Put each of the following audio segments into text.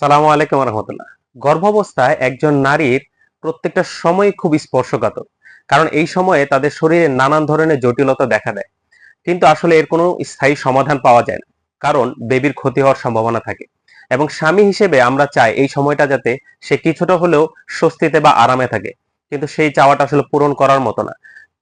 সালামু আলাইকুম রহমতুল্লাহ। গর্ভাবস্থায় একজন নারীর প্রত্যেকটা সময় খুব স্পর্শকাতর, কারণ এই সময়ে তাদের শরীরে নানান ধরনের জটিলতা দেখা দেয়। কিন্তু আসলে এর কোনো স্থায়ী সমাধান পাওয়া যায় না, কারণ বেবির ক্ষতি হওয়ার সম্ভাবনা থাকে। এবং স্বামী হিসেবে আমরা চাই এই সময়টা যাতে সে কিছুটা হলেও স্বস্তিতে বা আরামে থাকে, কিন্তু সেই চাওয়াটা আসলে পূরণ করার মতো না।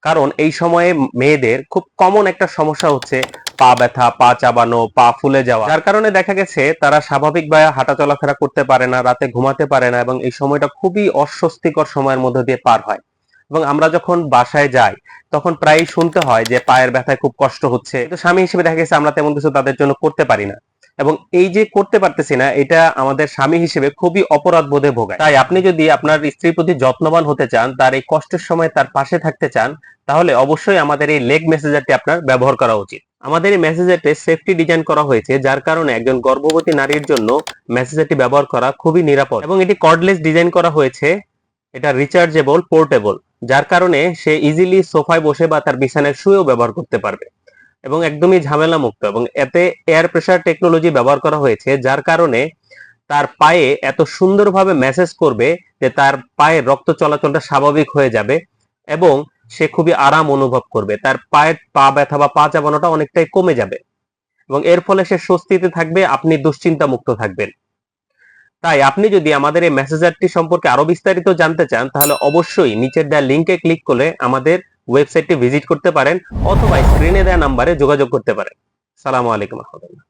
কারণ এই সময়ে মেয়েদের খুব কমন একটা সমস্যা হচ্ছে পা ব্যথা, পা চাবানো, পা ফুলে যাওয়া। যার কারণে দেখা গেছে, তারা স্বাভাবিকভাবে হাঁটা চলাফেরা করতে পারে না, রাতে ঘুমাতে পারে না এবং এই সময়টা খুবই অস্বস্তিকর সময়ের মধ্যে দিয়ে পার হয়। এবং আমরা যখন বাসায় যাই, তখন প্রায়ই শুনতে হয় যে পায়ের ব্যথায় খুব কষ্ট হচ্ছে। তো স্বামী হিসেবে দেখা গেছে, আমরা তেমন কিছু তাদের জন্য করতে পারি না। এবং এই যে করতে পারতেছি না, এটা আমাদের স্বামী হিসেবে খুবই অপরাধ বোধে ভোগায়। তাই আপনি যদি আপনার স্ত্রীর প্রতি যত্নবান হতে চান, তার এই কষ্টের সময় তার পাশে থাকতে চান, তাহলে অবশ্যই আমাদের এই লেগ মেসেজারটি আপনার ব্যবহার করা উচিত। আমাদের এই মেসেজারটি সেফটি ডিজাইন করা হয়েছে, যার কারণে একজন গর্ভবতী নারীর জন্য মেসেজারটি ব্যবহার করা খুবই নিরাপদ। এবং এটি কর্ডলেস ডিজাইন করা হয়েছে, এটা রিচার্জেবল পোর্টেবল যার কারণে সে ইজিলি সোফায় বসে বা তার বিছানায় শুয়েও ব্যবহার করতে পারবে। এবং একদমই ঝামেলা মুক্ত এবং এতে এয়ার প্রেসার টেকনোলজি ব্যবহার করা হয়েছে, যার কারণে তার পায়ে এত সুন্দরভাবে মেসেজ করবে যে তার পায়ে রক্ত চলাচলটা স্বাভাবিক হয়ে যাবে এবং সে খুবই আরাম অনুভব করবে। তার পায়ের পা ব্যথা বা পা চাবানোটা অনেকটাই কমে যাবে এবং এর ফলে সে স্বস্তিতে থাকবে, আপনি দুশ্চিন্তা মুক্ত থাকবেন। তাই আপনি যদি আমাদের এই মেসেজারটি সম্পর্কে আরও বিস্তারিত জানতে চান, তাহলে অবশ্যই নিচের দেওয়া লিঙ্কে ক্লিক করে আমাদের ওয়েবসাইটটি ভিজিট করতে পারেন অথবা স্ক্রিনে দেওয়া নাম্বারে যোগাযোগ করতে পারেন। সালামু আলাইকুম রহমতুল্লাহ।